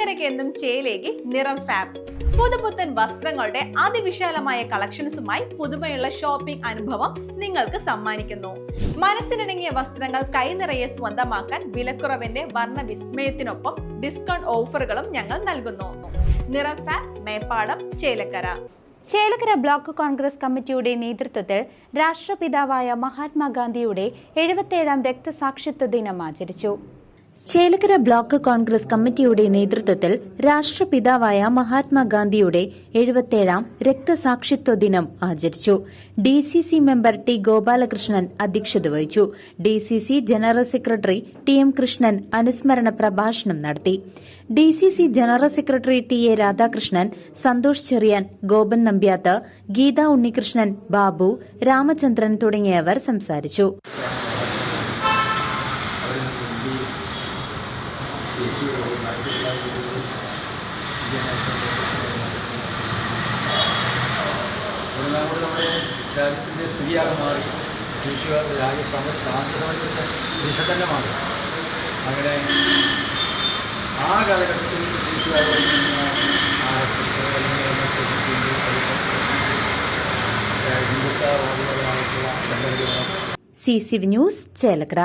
ചേലക്കരയ്ക്ക് എന്നും ചേലേക്ക് നിറം ഫാബ്. പുതുപുത്തൻ വസ്ത്രങ്ങളുടെ അതിവിശാലമായ കളക്ഷൻസുമായി പുതുമയുള്ള ഷോപ്പിംഗ് അനുഭവം നിങ്ങൾക്ക് സമ്മാനിക്കുന്നു. മനസ്സിനിണങ്ങിയ വസ്ത്രങ്ങൾ കൈനിറയെ സ്വന്തമാക്കാൻ വിലക്കുറവിന്റെ വർണ വിസ്മയത്തിനൊപ്പം ഡിസ്കൗണ്ട് ഓഫറുകളും ഞങ്ങൾ നൽകുന്നു. Niram fab Meppadam Chelakkara. Chelakkara block Congress കമ്മിറ്റിയുടെ നേതൃത്വത്തിൽ രാഷ്ട്രപിതാവായ മഹാത്മാഗാന്ധിയുടെ എഴുപത്തേഴാം രക്തസാക്ഷിത്വ ദിനം ആചരിച്ചു. ചേലക്കര ബ്ലോക്ക് കോൺഗ്രസ് കമ്മിറ്റിയുടെ നേതൃത്വത്തിൽ രാഷ്ട്രപിതാവായ മഹാത്മാഗാന്ധിയുടെ എഴുപത്തേഴാം രക്തസാക്ഷിത്വ ദിനം ആചരിച്ചു. D C C member T Gopalakrishnan അധ്യക്ഷത വഹിച്ചു. D C C general secretary T M Krishnan അനുസ്മരണ പ്രഭാഷണം നടത്തി. D C C general secretary T A Radhakrishnan Santhosh Cheriyan Gopan Nambiath Geetha Unnikrishnan Babu Ramachandran തുടങ്ങിയവർ സംസാരിച്ചു. തിരിച്ചു ഒന്നാം കൂടി നമ്മുടെ കേരളത്തിന്റെ സ്ത്രീയാകെ മാറി. ദേശീയ രാജ്യ സമ സാമ്പത്തികമായിട്ടുള്ള ദിശ തന്നെ മാറി. അങ്ങനെ ആ കാലഘട്ടത്തിൽ സംഘടനകൾ സി സി ന്യൂസ് ചേലക്കര